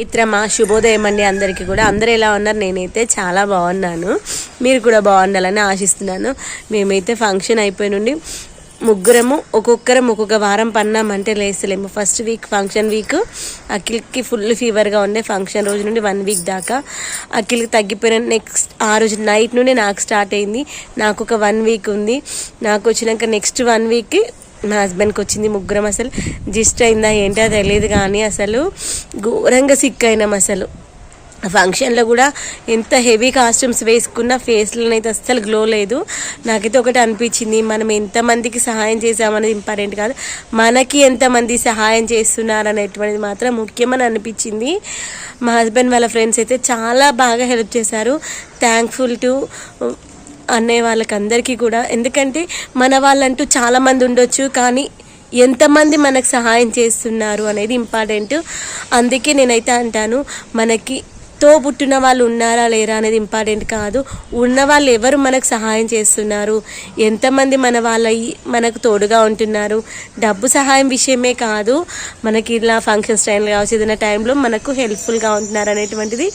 మిత్రమా శుభోదయం అండి అందరికీ కూడా. అందరూ ఎలా ఉన్నారు? నేనైతే చాలా బాగున్నాను. మీరు కూడా బాగుండాలని ఆశిస్తున్నాను. మేమైతే ఫంక్షన్ అయిపోయి నుండి ముగ్గురము ఒక్కొక్కరం ఒక్కొక్క వారం పన్నామంటే లేస్తలేము. First week function week. అఖిల్కి full ఫీవర్గా ఉండే ఫంక్షన్ రోజు నుండి వన్ వీక్ దాకా. అఖిల్కి తగ్గిపోయిన నెక్స్ట్ ఆ రోజు నైట్ నుండి నాకు స్టార్ట్ అయింది. నాకు ఒక వన్ వీక్ ఉంది. నాకు వచ్చినాక నెక్స్ట్ వన్ వీక్కి మా హస్బెండ్కి వచ్చింది ముగ్గురం అసలు. జిస్ట్ అయిందా ఏంటో తెలియదు కానీ అసలు ఘోరంగా సిక్ అయినాం అసలు. ఫంక్షన్లో కూడా ఎంత హెవీ కాస్ట్యూమ్స్ వేసుకున్న ఫేస్లో అయితే అస్సలు గ్లో లేదు. నాకైతే ఒకటి అనిపించింది మనం ఎంతమందికి సహాయం చేసామనేది ఇంపార్టెంట్ కాదు. మనకి ఎంతమంది సహాయం చేస్తున్నారు అనేటువంటిది మాత్రం ముఖ్యమని అనిపించింది. మా హస్బెండ్ వాళ్ళ ఫ్రెండ్స్ అయితే చాలా బాగా హెల్ప్ చేశారు. థ్యాంక్ఫుల్ టు అనే వాళ్ళకందరికీ కూడా. ఎందుకంటే మన వాళ్ళంటూ చాలామంది ఉండొచ్చు కానీ ఎంతమంది మనకు సహాయం చేస్తున్నారు అనేది ఇంపార్టెంట్. అందుకే నేనైతే అంటాను మనకి తో పుట్టిన వాళ్ళు ఉన్నారా లేరా అనేది ఇంపార్టెంట్ కాదు. ఉన్న వాళ్ళు ఎవరు మనకు సహాయం చేస్తున్నారు? ఎంతమంది మన వాళ్ళ మనకు తోడుగా ఉంటున్నారు? డబ్బు సహాయం విషయమే కాదు మనకి ఇలా ఫంక్షన్స్ టైంలో కావచ్చు ఏదైనా టైంలో మనకు హెల్ప్ఫుల్గా ఉంటున్నారు అనేటువంటిది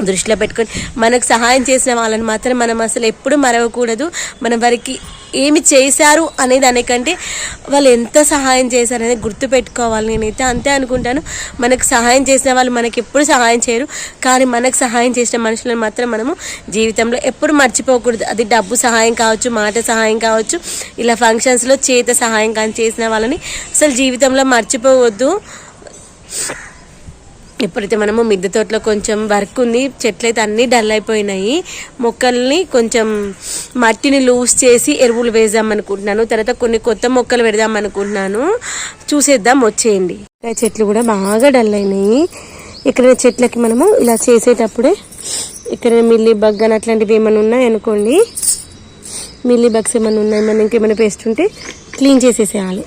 దృష్టిలో పెట్టుకొని మనకు సహాయం చేసిన వాళ్ళని మాత్రం మనం అసలు ఎప్పుడు మరవకూడదు. మనం వారికి ఏమి చేశారు అనే దానికంటే వాళ్ళు ఎంత సహాయం చేశారు అనేది గుర్తుపెట్టుకోవాలి. నేనైతే అంతే అనుకుంటాను. మనకు సహాయం చేసిన వాళ్ళు మనకి ఎప్పుడు సహాయం చేయరు. కానీ మనకు సహాయం చేసిన మనుషులను మాత్రం మనము జీవితంలో ఎప్పుడు మర్చిపోకూడదు. అది డబ్బు సహాయం కావచ్చు మాట సహాయం కావచ్చు ఇలా ఫంక్షన్స్లో చేత సహాయం కానీ చేసిన వాళ్ళని అసలు జీవితంలో మర్చిపోవద్దు. ఎప్పుడైతే మనము మిద్దె తోటలో కొంచెం వర్క్ ఉంది. చెట్లు అయితే అన్నీ డల్ అయిపోయినాయి. మొక్కల్ని కొంచెం మట్టిని లూజ్ చేసి ఎరువులు వేద్దాం అనుకుంటున్నాను తర్వాత కొన్ని కొత్త మొక్కలు పెడదాం అనుకుంటున్నాను చూసేద్దాం వచ్చేయండి. చెట్లు కూడా బాగా డల్ అయినాయి. ఇక్కడ చెట్లకి మనము ఇలా చేసేటప్పుడే ఇక్కడ మిల్లీ బగ్ అని అట్లాంటివి ఏమైనా ఉన్నాయి అనుకోండి. మిల్లీ బగ్స్ ఏమైనా ఉన్నాయి? మనం ఇంకేమైనా పేస్ట్ ఉంటే క్లీన్ చేసేసేయాలి.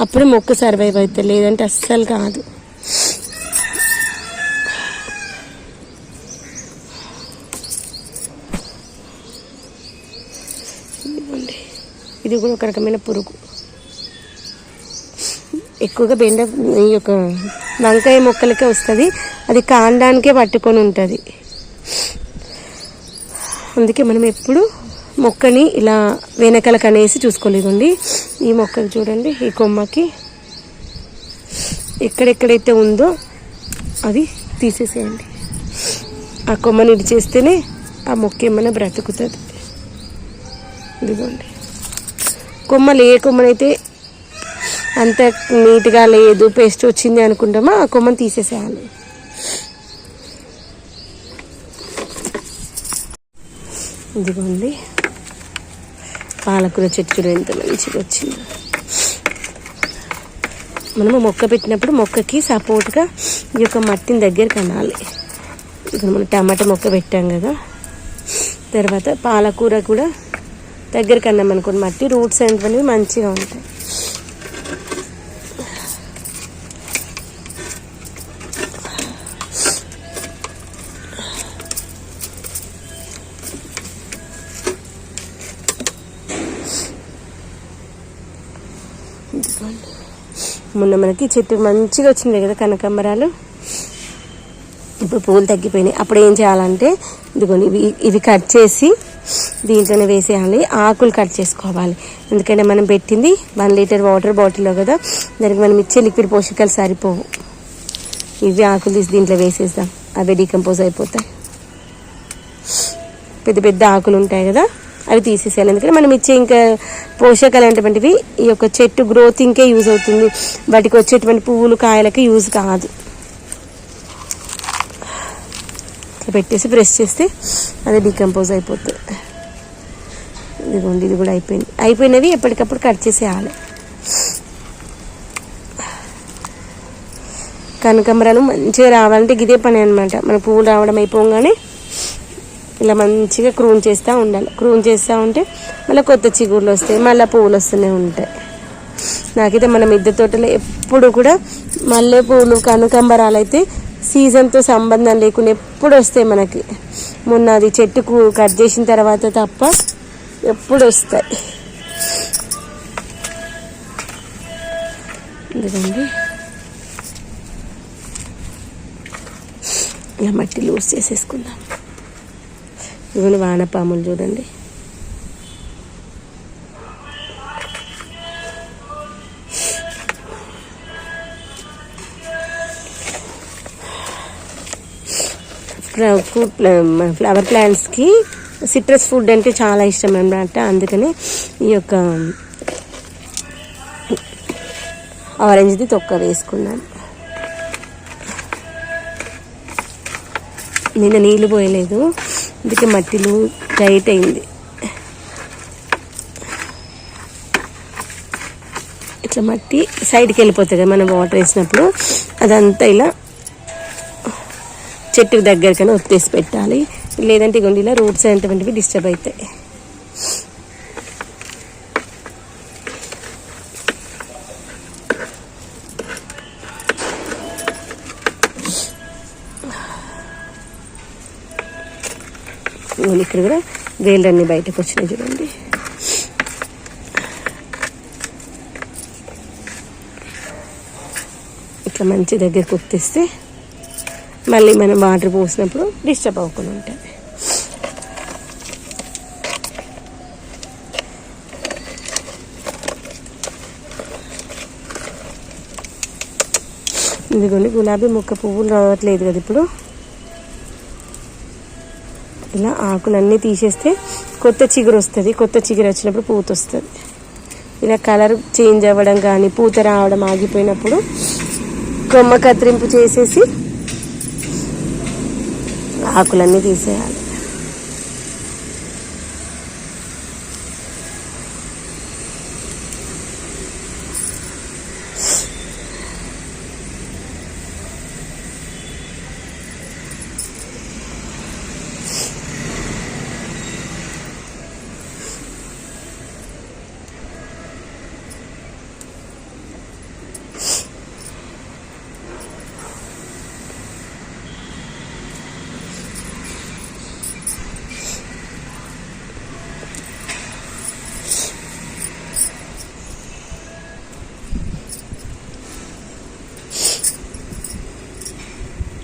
అప్పుడు మొక్క సర్వైవ్ అవుతుంది. లేదంటే అస్సలు కాదు. ఇది కూడా ఒక రకమైన పురుగు. ఎక్కువగా బెండ ఈ యొక్క వంకాయ మొక్కలకే వస్తుంది. అది కాండానికే పట్టుకొని ఉంటుంది. అందుకే మనం ఎప్పుడు మొక్కని ఇలా వెనకలకు అనేసి చూసుకోలేదండి. ఈ మొక్కకు చూడండి ఈ కొమ్మకి ఎక్కడెక్కడైతే ఉందో అది తీసేసేయండి. ఆ కొమ్మని ఇది చేస్తేనే ఆ మొక్క ఏమైనా బ్రతుకుతుంది. ఇదిగోండి. కొమ్మలు ఏ కొమ్మనైతే అంత నీట్గా లేదు పేస్ట్ వచ్చింది అనుకుంటామో ఆ కొమ్మని తీసేసేయాలి. ఇదిగోండి. పాలకూర చెట్టు ఎంత మంచిగా వచ్చింది. మనము మొక్క పెట్టినప్పుడు మొక్కకి సపోర్ట్గా ఈ యొక్క మట్టిని దగ్గర కనాలి. ఇక్కడ మనం టమాటా మొక్క పెట్టాం కదా. తర్వాత పాలకూర కూడా దగ్గర అన్నాం అనుకోండి మట్టి రూట్స్ అనేవి మంచిగా ఉంటాయి. మొన్న మనకి చెట్టు మంచిగా వచ్చింది కదా కనకాంబరాలు. ఇప్పుడు పూలు తగ్గిపోయినాయి. అప్పుడు ఏం చేయాలంటే ఇదిగోండి ఇవి ఇవి కట్ చేసి దీంట్లోనే వేసేయాలి. ఆకులు కట్ చేసుకోవాలి. ఎందుకంటే మనం పెట్టింది వన్ లీటర్ వాటర్ బాటిల్లో కదా. దానికి మనం ఇచ్చే లిక్విడ్ పోషకాలు సరిపోవు. ఇవి ఆకులు తీసి దీంట్లో వేసేద్దాం. అవి డీకంపోజ్ అయిపోతాయి. పెద్ద పెద్ద ఆకులు ఉంటాయి కదా. అవి తీసేసేయాలి. ఎందుకంటే మనం ఇచ్చే ఇంకా పోషకాలు అనేటువంటివి ఈ యొక్క చెట్టు గ్రోతింగ్కే యూజ్ అవుతుంది. వాటికి వచ్చేటువంటి పువ్వులు కాయలకి యూజ్ కాదు ఇట్లా పెట్టేసి ప్రెస్ చేస్తే అది డికంపోజ్ అయిపోతుంది ఇదిగోండి ఇది కూడా అయిపోయింది. అయిపోయినవి ఎప్పటికప్పుడు కట్ చేసేయాలి. కనకాంబరాలు మంచిగా రావాలంటే ఇదే పని అనమాట మన పువ్వులు రావడం అయిపోగానే ఇలా మంచిగా క్రూన్ చేస్తూ ఉండాలి. క్రూన్ చేస్తూ ఉంటే మళ్ళీ కొత్త చిగుర్లు వస్తాయి మళ్ళీ పువ్వులు వస్తూనే ఉంటాయి. నాకైతే మన మిద్దె తోటలో ఎప్పుడు కూడా మల్లె పువ్వులు కనకాంబరాలు అయితే సీజన్తో సంబంధం లేకుండా ఎప్పుడు వస్తాయి మనకి. మొన్న అది చెట్టుకు కట్ చేసిన తర్వాత తప్ప ఎప్పుడు వస్తాయి. ఎందుకండి ఇలా మట్టి లూజ్ చేసేసుకుందాం ఇవన్నీ వానపాములు చూడండి. ఫ్రూట్ ఫ్లవర్ ప్లాంట్స్కి సిట్రస్ ఫుడ్ అంటే చాలా ఇష్టం అనమాట అందుకని ఈ యొక్క ఆరెంజ్ది తొక్క వేసుకున్నాను. నిన్న నీళ్ళు పోయలేదు. అందుకే మట్టిలు టైట్ అయింది. ఇట్లా మట్టి సైడ్కి వెళ్ళిపోతుంది కదా మనం వాటర్ వేసినప్పుడు అదంతా ఇలా చెట్టుకు దగ్గరకనే ఒత్తేసి పెట్టాలి. లేదంటే గుండీలో ఇలా రూట్స్ అనేటువంటివి డిస్టర్బ్ అవుతాయి ఇక్కడ కూడా వేళ్ళన్నీ బయటకు వచ్చినాయి చూడండి. ఇట్లా మంచి దగ్గరకు వచ్చేస్తే మళ్ళీ మనం వాటర్ పోసినప్పుడు డిస్టర్బ్ అవ్వకుండా ఉంటుంది. ఇదిగోండి గులాబీ మొక్క పువ్వులు రావట్లేదు కదా ఇప్పుడు. ఇలా ఆకులన్నీ తీసేస్తే కొత్త చిగురు వస్తుంది. కొత్త చిగురు వచ్చినప్పుడు పూత వస్తుంది. ఇలా కలర్ చేంజ్ అవ్వడం కానీ పూత రావడం ఆగిపోయినప్పుడు కొమ్మ కత్తిరింపు చేసేసి ఆకులన్నీ తీసేయాలి.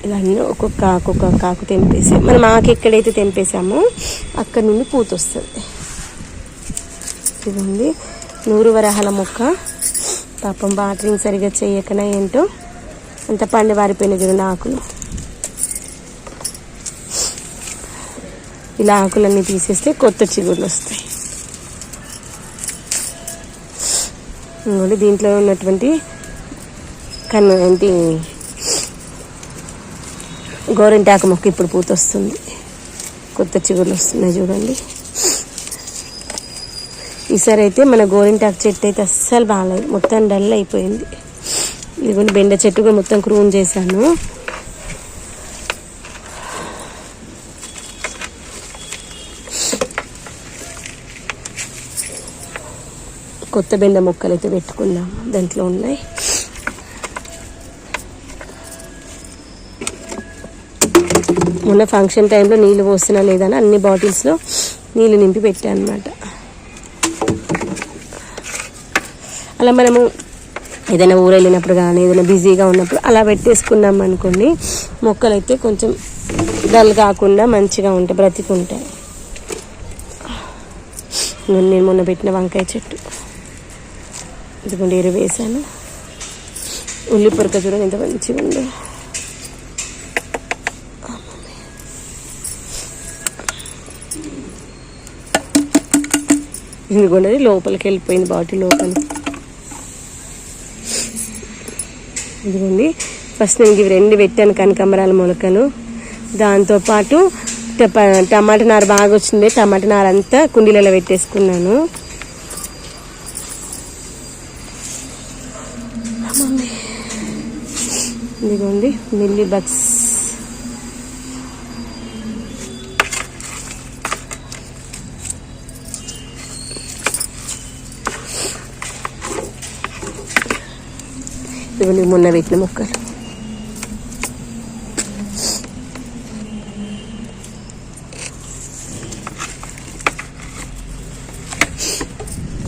ఇవన్నీ ఒక్కొక్క కాకు ఒక్కొక్క కాకు తెంపేసి. మనం ఆకు ఎక్కడైతే తెంపేసామో అక్కడ నుండి పూత వస్తుంది ఇదండి నూరు వరహాల మొక్క. పాపం వాటరింగ్ సరిగా చేయకనా ఏంటో. అంత పండు వారిపోయిన చూడండి ఆకులు ఇలా ఆకులన్నీ తీసేస్తే కొత్త చిగుళ్ళు వస్తాయి. ఇంకోటి దీంట్లో ఉన్నటువంటి కన్ను ఏంటి? గోరింటాకు మొక్క ఇప్పుడు పూత వస్తుంది కొత్త చిగురులు వస్తున్నాయి చూడండి. ఈసారి అయితే మన గోరింటాకు చెట్టు అయితే అస్సలు బాగాలేదు. మొత్తం డల్ అయిపోయింది. ఇదిగోండి బెండ చెట్టు కూడా మొత్తం క్రూన్ చేశాను. కొత్త బెండ మొక్కలు అయితే పెట్టుకున్నాం. దాంట్లో ఉన్నాయి. మొన్న ఫంక్షన్ టైంలో నీళ్ళు పోస్తున్నా లేదని అన్ని బాటిల్స్లో నీళ్ళు నింపి పెట్టాను అనమాట అలా మనము ఏదైనా ఊరు వెళ్ళినప్పుడు కానీ ఏదైనా బిజీగా ఉన్నప్పుడు అలా పెట్టేసుకున్నాం అనుకోండి మొక్కలు అయితే కొంచెం డల్ కాకుండా మంచిగా ఉంటాయి బ్రతికుంటాయి. నేను మొన్న పెట్టిన వంకాయ చెట్టు. ఇదిగోండి ఎరువు వేసాను ఉల్లి పొరక చూడండి ఎంత మంచిగా ఉందో ఇదిగోండి లోపలికి వెళ్ళిపోయింది బాటిల్ లోపల. ఇదిగోండి ఫస్ట్ నేను ఇవి రెండు పెట్టాను కనకమరాల మొలకలు. దాంతోపాటు టమాటా నార బాగా వచ్చింది టమాటా నార అంతా కుండీలలో పెట్టేసుకున్నాను. ఇదిగోండి మిల్లీ బగ్స్ ఇవన్నీ మొన్న పెట్టిన మొక్కలు.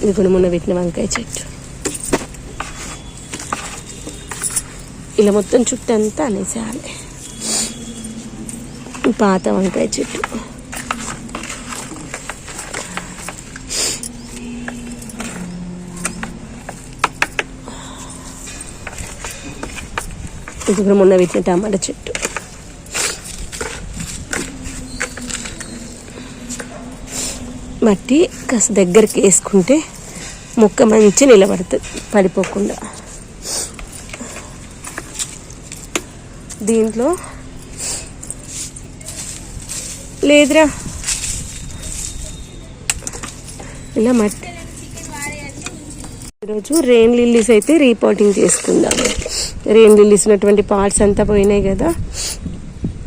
ఇదిగోండి మొన్న పెట్టిన వంకాయ చెట్టు. ఇలా మొత్తం చుట్టూ అంతా అనేసేయాలి పాత వంకాయ చెట్టు. ఇది కూడా మొన్న పెట్టిన టమాటా చెట్టు. మట్టి కాస్త దగ్గరికి వేసుకుంటే మొక్క మంచి నిలబడుతుంది పడిపోకుండా. దీంట్లో లేదురా. ఇలా మట్టి ఈరోజు రెయిన్ లిల్లీస్ అయితే రీపోటింగ్ చేసుకుందాం రెయిన్ లిల్లీస్ ఉన్నటువంటి పార్ట్స్ అంతా పోయినాయి కదా.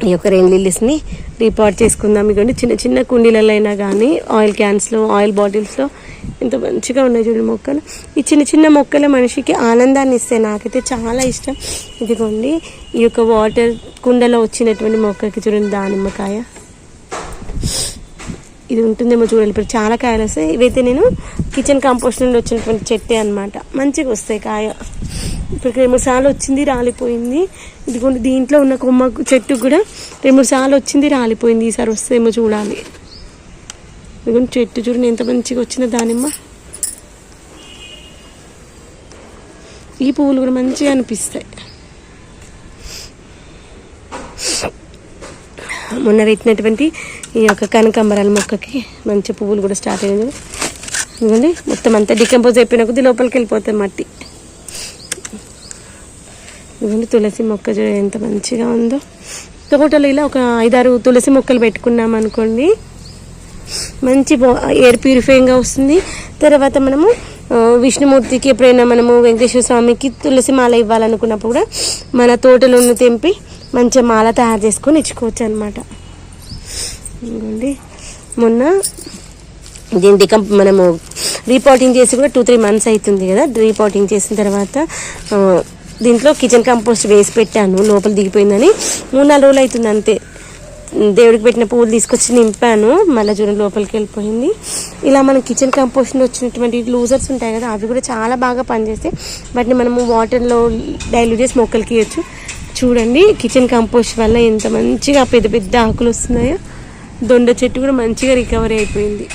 ఈ యొక్క రెయిన్ లిల్లీస్ని రీపాట్ చేసుకుందాం. ఇదిగోండి చిన్న చిన్న కుండీలలో అయినా కానీ ఆయిల్ క్యాన్స్లో ఆయిల్ బాటిల్స్లో ఎంత మంచిగా ఉన్నాయి చూడండి మొక్కలు. ఈ చిన్న చిన్న మొక్కలు మనిషికి ఆనందాన్ని ఇస్తాయి నాకైతే చాలా ఇష్టం. ఇదిగోండి ఈ యొక్క వాటర్ కుండలో వచ్చినటువంటి మొక్కకి చూడండి దానిమ్మకాయ. ఇది ఉంటుందేమో చూడాలి ఇప్పుడు చాలా కాయలు వస్తాయి. ఇవైతే నేను కిచెన్ కంపోస్ట్ నుండి వచ్చినటువంటి చెట్టే అనమాట మంచిగా వస్తాయి కాయ. ఇప్పుడు రెండు మూడు సార్లు వచ్చింది రాలిపోయింది. ఇదిగోండి దీంట్లో ఉన్న కొమ్మ చెట్టు కూడా రెండు మూడు సార్లు వచ్చింది రాలిపోయింది. ఈసారి వస్తేమో చూడాలి. ఇదిగోండి చెట్టు చూడండి ఎంత మంచిగా వచ్చిందో దానిమ్మ. ఈ పువ్వులు కూడా మంచిగా అనిపిస్తాయి. మొన్న పెట్టినటువంటి ఈ యొక్క కనకాంబరాల మొక్కకి మంచి పువ్వులు కూడా స్టార్ట్ అయ్యింది ఇదిగోండి మొత్తం అంతా డికంపోజ్ అయిపోయిన కొద్ది లోపలికి వెళ్ళిపోతాయి మట్టి. ఇదిగోండి తులసి మొక్క ఎంత మంచిగా ఉందో. తోటలో ఇలా ఒక ఐదారు తులసి మొక్కలు పెట్టుకున్నాం అనుకోండి. మంచి ఎయిర్ ప్యూరిఫైయింగ్గా వస్తుంది. తర్వాత మనము విష్ణుమూర్తికి ఎప్పుడైనా మనము వెంకటేశ్వర స్వామికి తులసి మాల ఇవ్వాలనుకున్నప్పుడు కూడా మన తోటలోని తెంపి మంచిగా మాల తయారు చేసుకొని ఇచ్చుకోవచ్చు అనమాట ఇదిగోండి. మొన్న దీని డికం మనము రీపోటింగ్ చేసి కూడా టూ త్రీ మంత్స్ అవుతుంది కదా. రీపోటింగ్ చేసిన తర్వాత దీంట్లో కిచెన్ కంపోస్ట్ వేసి పెట్టాను. లోపల దిగిపోయిందని. మూడు నాలుగు రోజులు అవుతుంది అంతే. దేవుడికి పెట్టిన పువ్వులు తీసుకొచ్చి నింపాను. మళ్ళీ చూడండి లోపలికి వెళ్ళిపోయింది. ఇలా మనం కిచెన్ కంపోస్ట్ వచ్చినటువంటి లూజర్స్ ఉంటాయి కదా అవి కూడా చాలా బాగా పనిచేస్తాయి. వాటిని మనము వాటర్లో డైల్యూట్ చేసి మొక్కలకి ఇవ్వచ్చు చూడండి కిచెన్ కంపోస్ట్ వల్ల ఎంత మంచిగా పెద్ద పెద్ద ఆకులు వస్తున్నాయో. దొండ చెట్టు కూడా మంచిగా రికవరీ అయిపోయింది.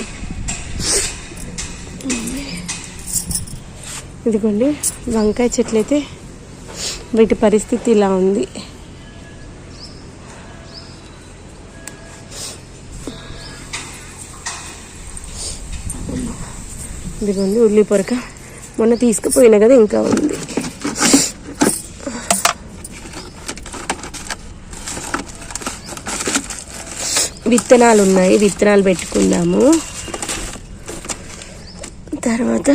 ఇదిగోండి వంకాయ చెట్లు అయితే వీటి పరిస్థితి ఇలా ఉంది. ఇదిగోండి ఉల్లి పొరక మొన్న తీసుకుపోయినా కదా ఇంకా ఉంది. విత్తనాలు ఉన్నాయి విత్తనాలు పెట్టుకుందాము తర్వాత